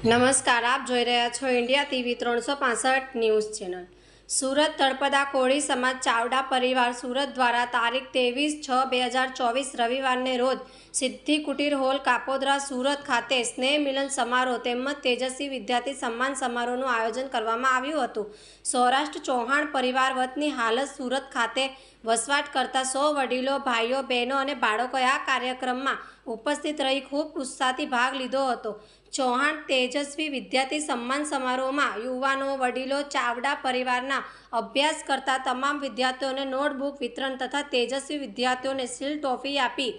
નમસ્કાર, આપ જોઈ રહ્યા છો ઇન્ડિયા ટીવી ત્રણસો પાસઠ ન્યૂઝ ચેનલ. સુરત તળપદા કોળી સમાજ ચાવડા પરિવાર સુરત દ્વારા તારીખ ત્રેવીસ છ બે હજાર ચોવીસ રવિવારને રોજ સિદ્ધિ કુટીર હોલ, કાપોદરા સુરત ખાતે સ્નેહ મિલન સમારોહ તેમજ તેજસ્વી વિદ્યાર્થી સન્માન સમારોહનું આયોજન કરવામાં આવ્યું હતું. સૌરાષ્ટ્ર ચૌહાણ પરિવાર વતની હાલત સુરત ખાતે વસવાટ કરતા સો વડીલો, ભાઈઓ, બહેનો અને બાળકોએ આ કાર્યક્રમમાં ઉપસ્થિત રહી ખૂબ ઉત્સાહથી ભાગ લીધો હતો. ચૌહાણ તેજસ્વી વિદ્યાર્થી સન્માન સમારોહમાં યુવાનો, વડીલો, ચાવડા પરિવારના અભ્યાસ કરતા તમામ વિદ્યાર્થીઓને નોટબુક વિતરણ તથા તેજસ્વી વિદ્યાર્થીઓને સીલ ટ્રોફી આપી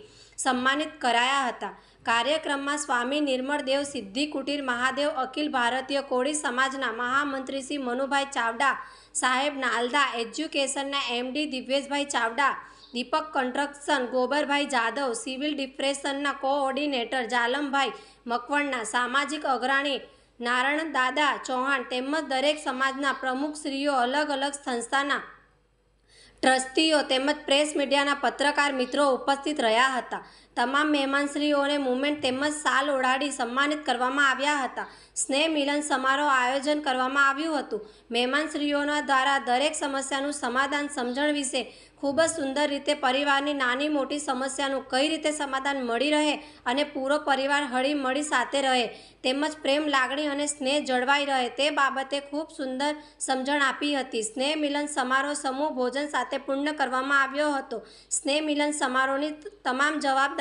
સન્માનિત કરાયા હતા. કાર્યક્રમમાં સ્વામી નિર્મળદેવ સિદ્ધિ કુટીર, મહાદેવ, અખિલ ભારતીય કોળી સમાજના મહામંત્રી શ્રી મનુભાઈ ચાવડા સાહેબ Nalanda એજ્યુકેશનના MD Divyeshbhai Chavda, Deepak construction Gobarbhai Jadav, civil ડિપ્રેશનના coordinator Jalambhai મકવણના, સામાજિક અગ્રણી નારાયણ દાદા ચૌહાણ તેમજ દરેક સમાજના પ્રમુખશ્રીઓ અલગ અલગ સંસ્થાના ટ્રસ્ટીઓ તેમજ પ્રેસ મીડિયાના પત્રકાર મિત્રો ઉપસ્થિત રહ્યા હતા. તમામ મહેમાનશ્રીઓને મુમેન્ટ તેમજ સાલ ઓઢાડી સન્માનિત કરવામાં આવ્યા હતા. સ્નેહ મિલન સમારોહ આયોજન કરવામાં આવ્યું હતું. મહેમાનશ્રીઓના દ્વારા દરેક સમસ્યાનું સમાધાન સમજણ વિશે ખૂબ જ સુંદર રીતે પરિવારની નાની મોટી સમસ્યાનું કઈ રીતે સમાધાન મળી રહે અને પૂરો પરિવાર હળી મળી સાથે રહે, તેમજ પ્રેમ, લાગણી અને સ્નેહ જળવાઈ રહે તે બાબતે ખૂબ સુંદર સમજણ આપી હતી. સ્નેહ મિલન સમારોહ સમૂહ ભોજન સાથે પૂર્ણ કરવામાં આવ્યો હતો. સ્નેહ મિલન સમારોહની તમામ જવાબદારી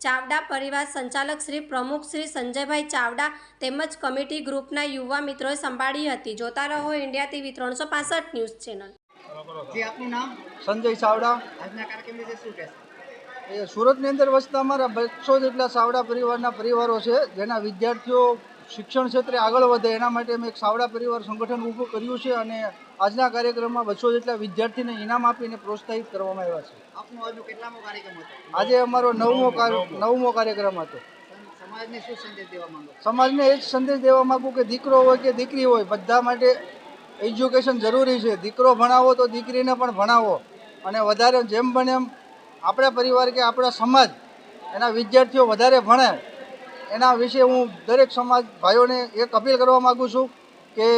ચાવડા પરિવાર સંચાલક શ્રી પ્રમુખ શ્રી સંજયભાઈ ચાવડા તેમજ કમિટી ગ્રુપના યુવા મિત્રોએ સંભાળી હતી. જોતા રહો ઇન્ડિયા ટીવી ત્રણસો પાસઠ ન્યૂઝ ચેનલ. આપનું નામ? સંજય ચાવડા. આજના કાર્યક્રમ વિશે શું કહેશો? એ સુરતની અંદર વસતા અમારા બસો જેટલા સાવડા પરિવારના પરિવારો છે જેના વિદ્યાર્થીઓ શિક્ષણ ક્ષેત્રે આગળ વધે એના માટે અમે એક સાવડા પરિવાર સંગઠન ઊભું કર્યું છે અને આજના કાર્યક્રમમાં બસો જેટલા વિદ્યાર્થીને ઇનામ આપીને પ્રોત્સાહિત કરવામાં આવ્યા છે. આપનો આજનો કેટલામો કાર્યક્રમ હતો? આજે અમારો નવમો નવમો કાર્યક્રમ હતો. સમાજને શું સંદેશ દેવા માંગો સમાજને એ જ સંદેશ દેવા માગું કે દીકરો હોય કે દીકરી હોય બધા માટે એજ્યુકેશન જરૂરી છે. દીકરો ભણાવો તો દીકરીને પણ ભણાવો. અને વધારે જેમ બને એમ આપણા પરિવાર કે આપણા સમાજ એના વિદ્યાર્થીઓ વધારે ભણે. એના વિશે હું દરેક સમાજ ભાઈઓને એક અપીલ કરવા માગું છું કે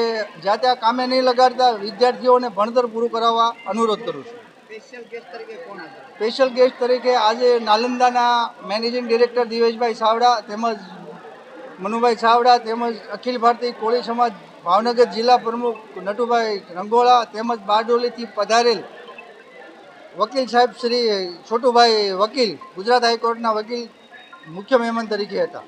જ્યાં ત્યાં કામે નહીં લગાડતા વિદ્યાર્થીઓને ભણતર પૂરું કરાવવા અનુરોધ કરું છું. સ્પેશિયલ ગેસ્ટ તરીકે કોણ હતા સ્પેશિયલ ગેસ્ટ તરીકે આજે નાલંદાના મેનેજિંગ ડિરેક્ટર દિવેશભાઈ સાવડા તેમજ મનુભાઈ ચાવડા તેમજ અખિલ ભારતીય કોળી સમાજ ભાવનગર જિલ્લા પ્રમુખ નટુભાઈ રંગોળા તેમજ બારડોલીથી પધારેલ વકીલ સાહેબ શ્રી છોટુભાઈ વકીલ ગુજરાત હાઈકોર્ટના વકીલ મુખ્ય મહેમાન તરીકે હતા.